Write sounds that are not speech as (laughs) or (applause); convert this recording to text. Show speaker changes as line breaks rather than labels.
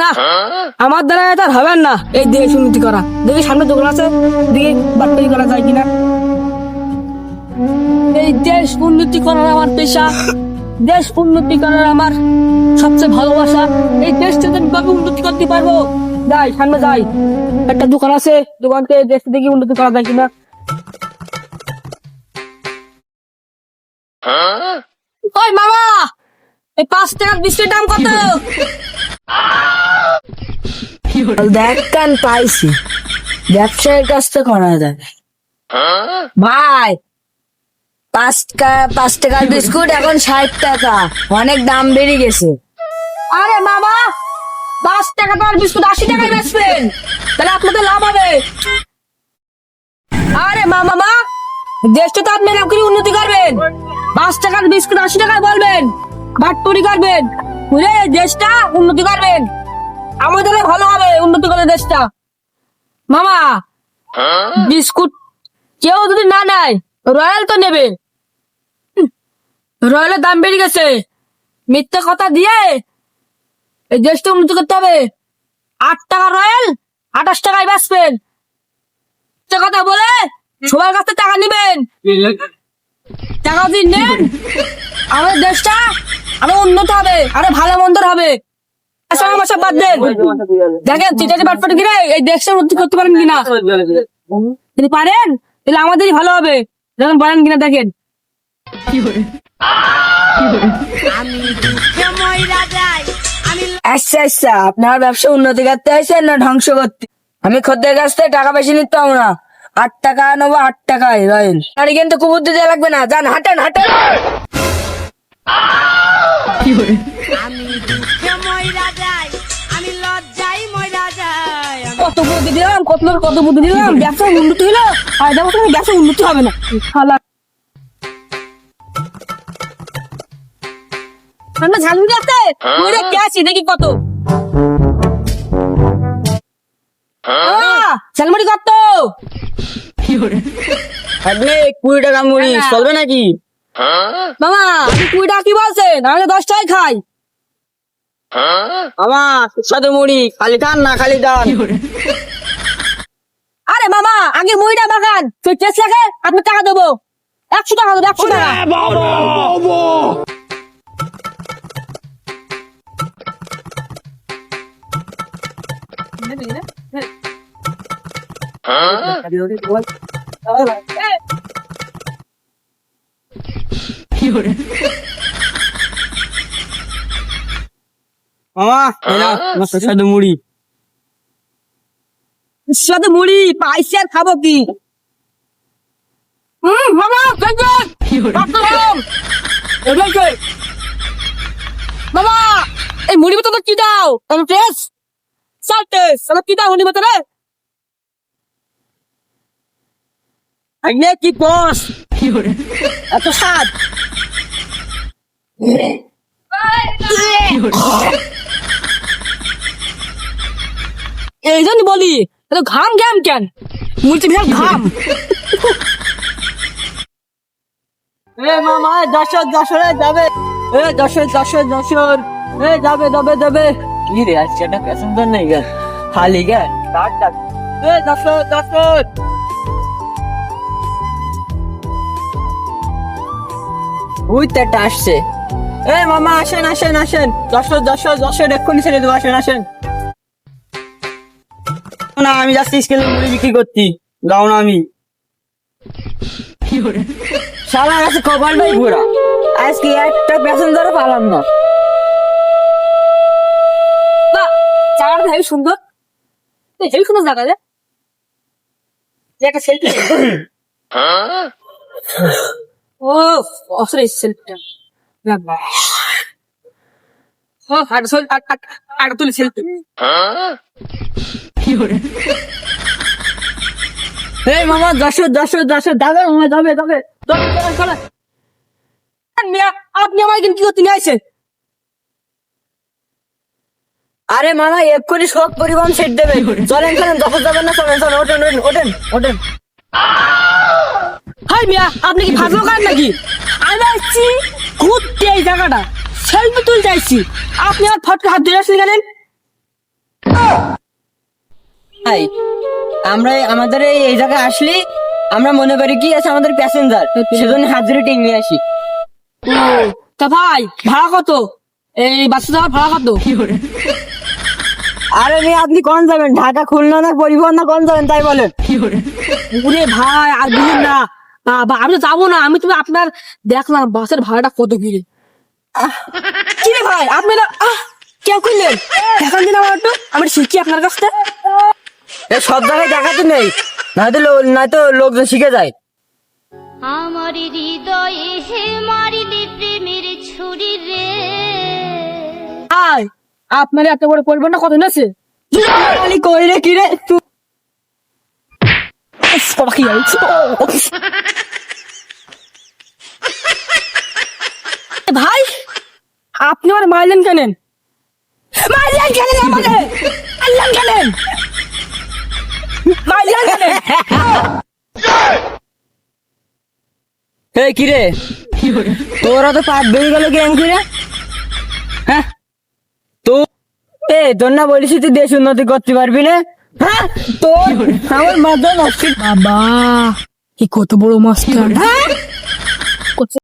না আমার দ্বারা এটা হবে না। এই দেশ উন্নতি করা। দেখি সামনে দোকান আছে দেখি বাটপারি করা যায় কিনা। এই দেশ উন্নতি করার আমার পেশা দেশ উন্নতি করার আমার সবচেয়ে ভালোবাসা। এই দেশটা আমি কবে উন্নতি করতে পারব? যাই সামনে যাই। একটা দোকান আছে দোকান থেকে দেশটা দেখি উন্নতি করা যায় কিনা। ওই মামা এই পাঁচ টাকার বিস্কুটের দাম কত?
দেখ কান পাইছি। ব্যবসায়ীর কাছ থেকে করা যায় ভাই, পাঁচ পাঁচ টাকার বিস্কুট, এখন ষাট টাকা। অনেক দাম বেড়ে গেছে।
আরে মামা পাঁচ টাকা তোমার বিস্কুট, আশি টাকায় বেচবেন। তাহলে আপনাদের লাভ হবে। আরে মা মামা দেশটা তো আপনি উন্নতি করবেন। পাঁচ টাকার বিস্কুট, আশি টাকায় বলবেন। ভাটপুরি করবেন। বুঝলে দেশটা উন্নতি করবেন। আমাদের ভালো হবে উন্নতি করে দেশটা। মামা, বিস্কুট কেউ যদি না নেয়, রয়্যাল তো নেবে। রয়্যালের দাম বেড়ে গেছে। মিথ্যে কথা দিয়ে এই দেশটা উন্নতি করতে হবে। আট টাকা রয়্যাল, আঠাশ টাকায় বেচবেন কথা বলে সবার কাছ টাকা নিবেন। টাকা যদি নেন, আমাদের দেশটা আরও উন্নত হবে, আরও ভালো মন্দ হবে। আচ্ছা দেখেন এই দেশটা উন্নতি করতে পারেন কিনা? যদি পারেন, তাহলে আমাদেরই ভালো হবে। যখন পারেন কিনা, দেখেন।
আচ্ছা আচ্ছা আপনার ব্যবসা উন্নতি করতে আসছেন না ধ্বংস করতে? আমি খদ্দের কাছ থেকে টাকা বেশি নিতে পারব না। আট টাকা নেব, আট টাকায় রয়েল আর কিন্তু কুকুর দিতে লাগবে না। যান, হাঁটেন হাঁটেন।
আমি দুঃখে ময়রা যাই আমি লজ্জাই ময়রা যাই।
কত বুদ্ধি দিলাম কত লোক কত বুদ্ধি দিলাম ব্যবসা উন্নতি হলো। আর দেখো তুমি ব্যবসা উন্নতি হবে না। শালা ঠান্ডা ঝালমুড়ি কে আছি দেখি কত। ঝালমুড়ি কত?
আপনি কুড়ি টাকা মুড়ি চলবে নাকি?
মামা আপনি কুড়ি টাকা কি বলছেন? আমি দশ টাকায় খাই।
আমার সাথে মুড়ি খালি খান না খালি দান
আরে মামা আগে মুড়িটা বাগান তুই টেস্ট লাগে আপনি টাকা দেবো। একশো টাকা দেবো একশো টাকা।
মামা আমার সাথে মুড়ি।
সাথে মুড়ি পাইছি আর খাব কি? হুম মামা দেখবেন ডাক্তার বাবু, এবার কে? মামা এই মুড়ি মতো কি দাও? আমি টেস্ট? চার টেস্ট আমার কি দাও মুড়ি মতো রে
আগে কি কস? এত স্বাদ। (laughs)
এই বলি এত ঘাম ঘাম কেন? মুড়িতে বিশাল ঘাম।
এ মামা যশোর, যশোরে যাবে। এ যশোর যশোর যশোর। এ যাবে যাবে যাবে। কি রে, আজকে একটা প্যাসেঞ্জার নেই গে। খালি গে ডাক ডাক। এ যশোর যশোর। ওই তো আসছে। এ মামা আসেন আসেন আসেন। যশোর যশোর যশোর এক্ষুনি ছেড়ে দেবো আসেন আসেন। না আমি যাচ্ছি স্কেলে মুড়ি বিক্রি করতে। যাও না আমি। সারা কাছে কপালটাই ঘোরা। আজকে একটা প্যাসেঞ্জারও পালাম না।
জায়গাটা হেবি সুন্দর। এই সুন্দর জায়গা রে। একটা সেলফি (laughs) ও অসরে সেলফিটা তুলি
মামা
চলে। মিয়া, আপনি আমার কি করতে নিয়ে
আরে মামা, এক্ষুনি সব পরিবহন সেট দেবে। চলেন চলেন যশোর যাবেন না, চলেন চলেন, ওঠেন ওঠেন ওঠেন ওঠেন।
হাই মিয়া, আপনি কি ফাজল করেন নাকি? আমি আসছি। ঘুরতে এই জায়গাটা। সেলফি তুলতে আসছি আপনি আমার ফটকে হাত ধরে আসলে গেলেন?
ভাই আমরা আমাদের এই জায়গায় আসলি আমরা মনে করি কি আছে আমাদের প্যাসেঞ্জার সেজন্য হাজিরে টিং নিয়ে আসি।
তা ভাই ভাড়া কত? এই বাসে যাওয়ার ভাড়া কত?
আরে মেয়ে আপনি কোন যাবেন? ঢাকা খুলনা না পরিবহন না কোন যাবেন তাই বলেন।
ওরে ভাই আর বুঝুন না। আমি তো যাব না আমি তুমি আপনার দেখলাম বাসের ভাড়াটা কত কিরে কি রে ভাই আপনারা কেউ করলেন দেখান দিন আমার একটু আমি শিখি আপনার কাছ থেকে।
এ সব জায়গায় দেখাতে নেই নয়তো লোকজন শিখে যায়।
আমার হৃদয়ে হে মারিলি প্রেমের ছুরি রে।
আয় আপনার এত বড় পরিবার না কত নেছে
কই রে? কি রে তু-
কি ভাই আপনি আমার মারলেন কেনেন? মারলেন কেনেন আমাকে? মারলেন কেনেন? মারলেন কেনেন?
এই কি রে? তোরা তো পাপ বেরিয়ে গেল কেন কি রে হ্যাঁ? তো এ তোর না বলিস তুই দেশ উন্নতি করতে পারবি না? হ্যাঁ? তোর? আমার মাথা নষ্ট
বাবা কি কত বড় মাস্টার। হ্যাঁ?